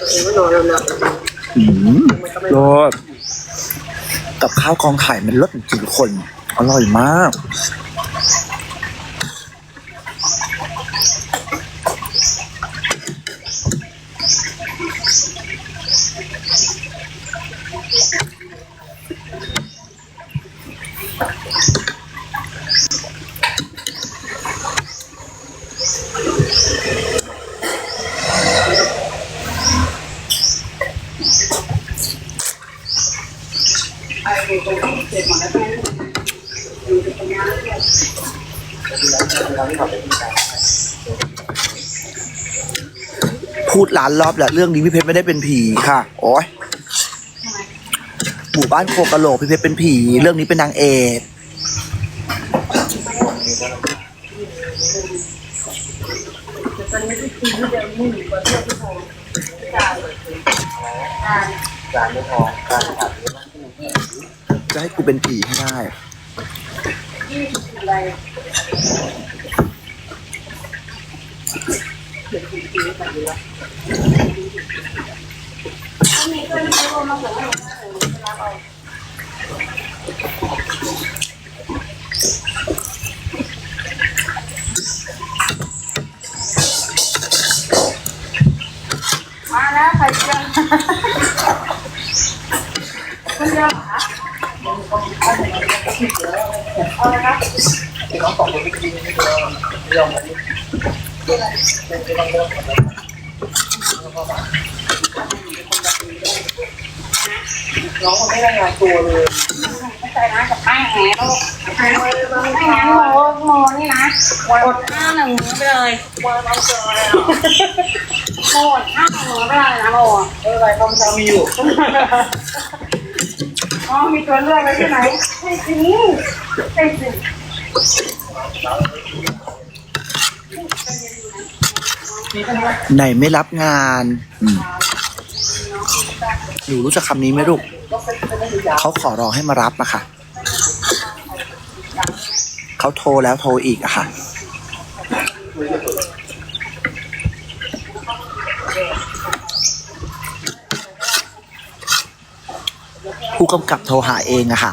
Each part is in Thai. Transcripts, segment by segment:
ตัวเองก็นอนแล้วนะอืกับข้าวกองไข่มันรสจริงคน อร่อยมาก Thank you. พูดล้านรอบแหล้วเรื่องนี้พี่เพชรไม่ได้เป็นผีค่ะ โอ้ยหมู่บ้านโคกะโหลกพี่เพชรเป็นผี เรื่องนี้เป็นนางเอกจะให้กูเป็นผีให้ได้ มาแล้วไข่เจียวคนเดียวเหรอคะเอาเลยครับ น้องไม่ได้งานตัวเลยไม่ใช่นะกับแป้งแหนลูกไม่งั้นโมโมนี่นะกดห้าหนึ่งมือไปเลยวันเอาเจอเลยโมดห้าหนึ่งมือไปเลยนะโมไม่เป็นไรข้าวเช้ามีอยู่อ๋อมีตัวเลือกไว้ใช่ไห มใช่สิใช่สิไหนไม่รับงานอืมหนูรู้จักคำนี้ไหมลูก เขาขอร้องให้มารับอะค่ะ เขาโทรแล้วโทรอีกอะค่ะ ผู้กำกับโทรหาเองอะค่ะ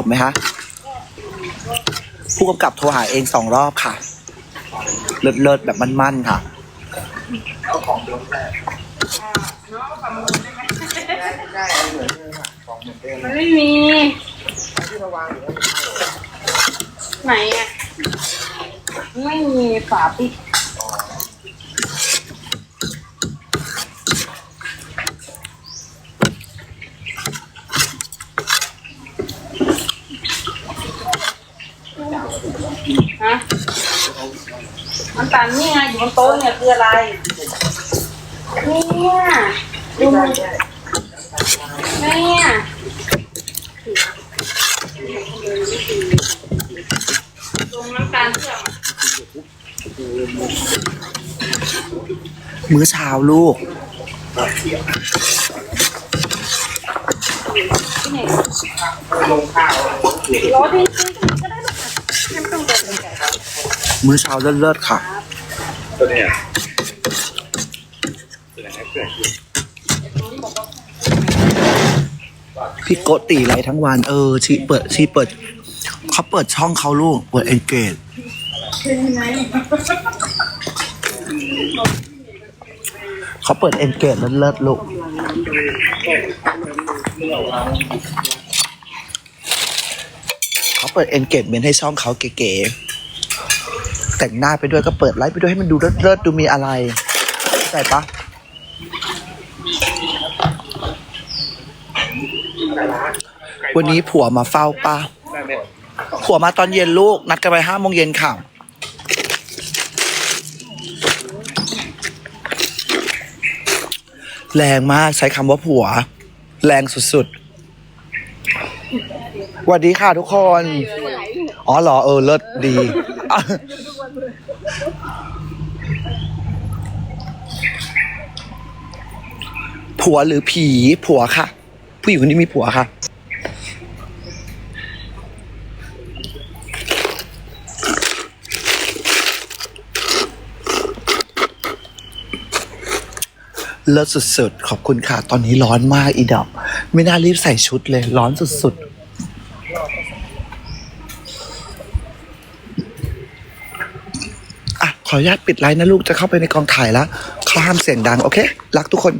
จบไหมคะผู้กำกับโทรหาเองสองรอบค่ะ เลิศเลิศแบบมั่นๆค่ะมันไม่มี ไหนอะ ไม่มีฝาปิด ฮะมันตันนี่ไงอยู่บนโต๊ะเนี่ยคืออะไร เนี่ยดูมันเนี่ยตรงน้ำตาลเชื่อมอะมื้อเช้าลูก ที่ไหนลงข้าวรถที่ซื้อก็ได้ มื้อเช้าเลิศเลิศๆค่ะ ตัวเนี้ยตัวไหนเกิดพี่โกติไลฟ์ทั้งวัน เออชีเปิดชีเปิดเขาเปิดช่องเขาลูก เปิดเอนเกจเขาเปิดเอนเกจเลิศเลิศๆลูกเขาเปิดเอนเกจเมนให้ช่องเขาเก๋ๆ แต่งหน้าไปด้วยก็เปิดไลฟ์ไปด้วยให้มันดูเลิศๆดูมีอะไรเข้าใจปะวันนี้ผัวมาเฝ้าป้าผัวมาตอนเย็นลูก นัดกันไปห้าโมงเย็นค่ะ แรงมากใช้คำว่าผัว แรงสุดๆสวัสดีค่ะทุกคน อ๋อเหรอ เออ เลิศดี ผัวหรือผีผัวค่ะ ผู้หญิงคนนี้มีผัวค่ะ เลิศสุดๆ ขอบคุณค่ะ ตอนนี้ร้อนมากอีดอกไม่น่ารีบใส่ชุดเลย ร้อนสุดๆ อะ ขออนุญาตปิดไลน์นะลูกจะเข้าไปในกองถ่ายแล้วเขาห้ามเสียงดังโอเค รักทุกคน